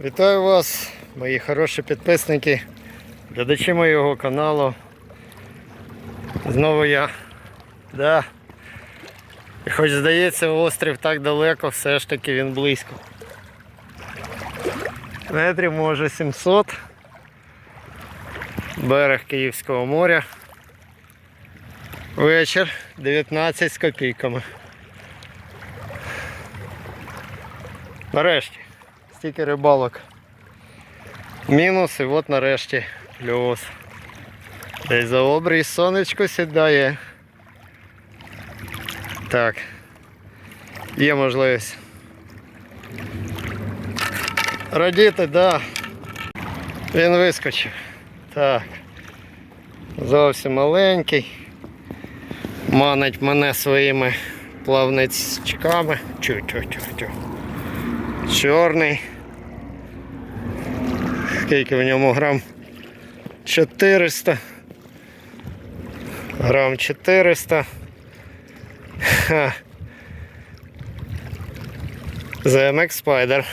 Вітаю вас, мої хороші підписники, глядачі моєго каналу. Знову я. Да. І хоч здається, острів так далеко, все ж таки він близько. Метрів може 700. Берег Київського моря. Вечір 19 з копійками. Нарешті. Стільки рибалок. Мінус і от нарешті плюс. Десь за обрій сонечко сідає. Так. Є можливість. Радіти, да. Він вискочив. Так. Зовсім маленький. Манить мене своїми плавничками. Чу-чу-чу-чу. Чорний. Скільки в ньому грам? 400. Грам 400. Ха. ZMX Spider.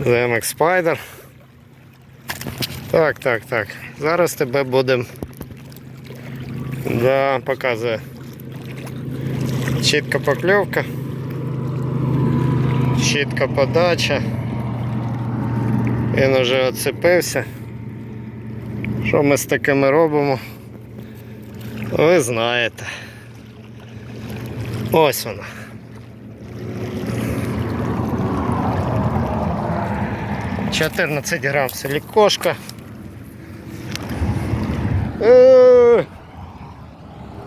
ZMX Spider. Так, так, так. Зараз тебе будемо. Да, показує. Чітка покльовка. Чітка подача. Він вже оцепився. Що ми з такими робимо? Ви знаєте. Ось вона. Чотирнадцять грам силікошка. Е,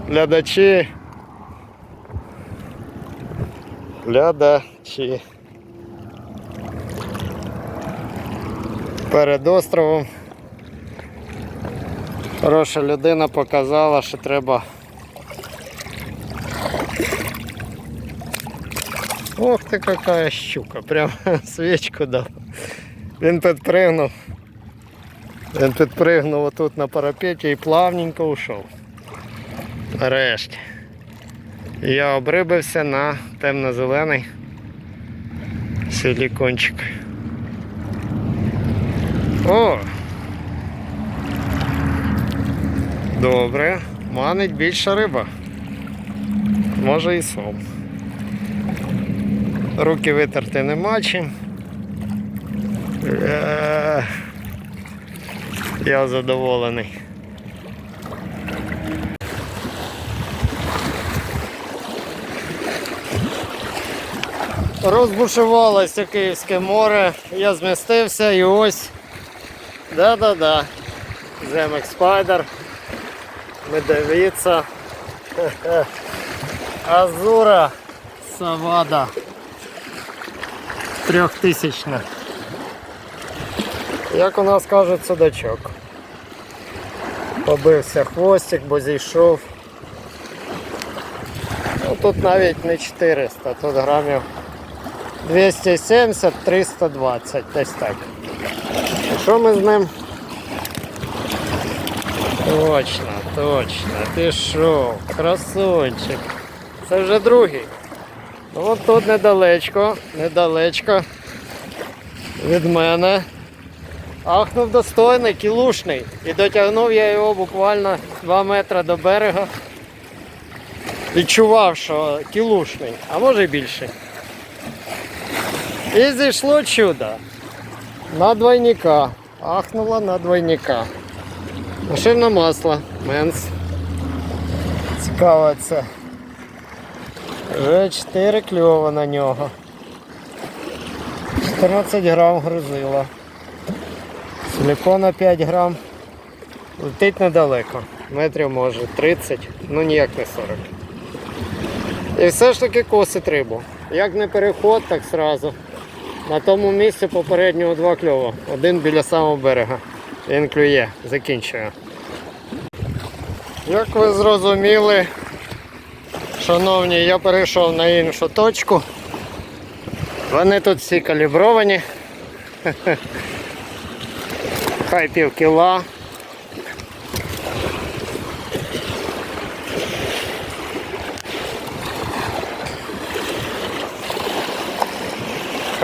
Глядачі. Глядачі. Перед островом хороша людина показала, що треба. Ох ти какая щука, прям свічку дав. Він підпригнув. Він підпригнув отут на парапеті і плавненько ушов. Нарешті. Я обрибився на темно-зелений силікончик. О! Добре, манить більша риба. Може і сом. Руки витерти нема чим. Я задоволений. Розбушувалося Київське море, я змістився і ось. Да-да-да. Земек Spider. Медовіця. Азура Савада. Трьохтисячна. Як у нас кажуть, судачок. Побився хвостик, бо зійшов. Ну, тут навіть не 400, тут грамів 270-320, десь так. Що ми з ним? Точно, точно, пішов, красунчик. Це вже другий. Ну от тут недалечко, недалечко від мене. Ахнув достойний, кілушний. І дотягнув я його буквально 2 метри до берега. Відчував, що кілушний, а може більше. І зійшло чудо. На двойника. Ахнула на двойника. Машинне масло. Менс. Цікаво це. Вже 4 кльова на нього. 14 грам грузила. Силикона 5 грам. Летить недалеко. Метрів може 30, ну ніяк не 40. І все ж таки косить рибу. Як не переход, так сразу. На тому місці попереднього два кльова. Один біля самого берега. Він клює, закінчує. Як ви зрозуміли, шановні, я перейшов на іншу точку. Вони тут всі калібровані. Хай пів кіла.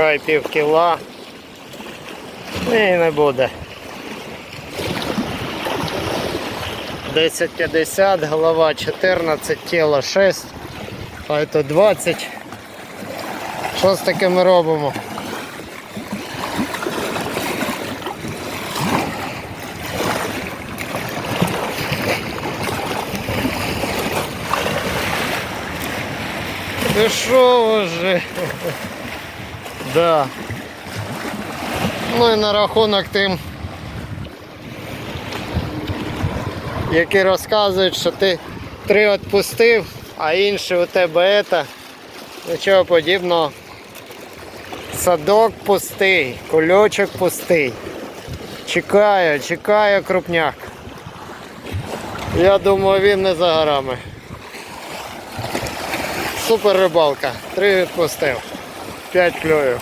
Хай пів кіла. Ні, не буде. 10,50, голова 14, тіло 6, хай то 20. Що з таке ми робимо? Ти що? Да. Ну і на рахунок тим, які розказують, що ти три відпустив, а інші у тебе це. Нічого подібного. Садок пустий, кульочок пустий. Чекаю, чекаю крупняк. Я думаю, він не за горами. Супер рибалка. Три відпустив. П'ять клюїв.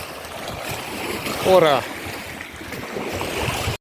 Ура!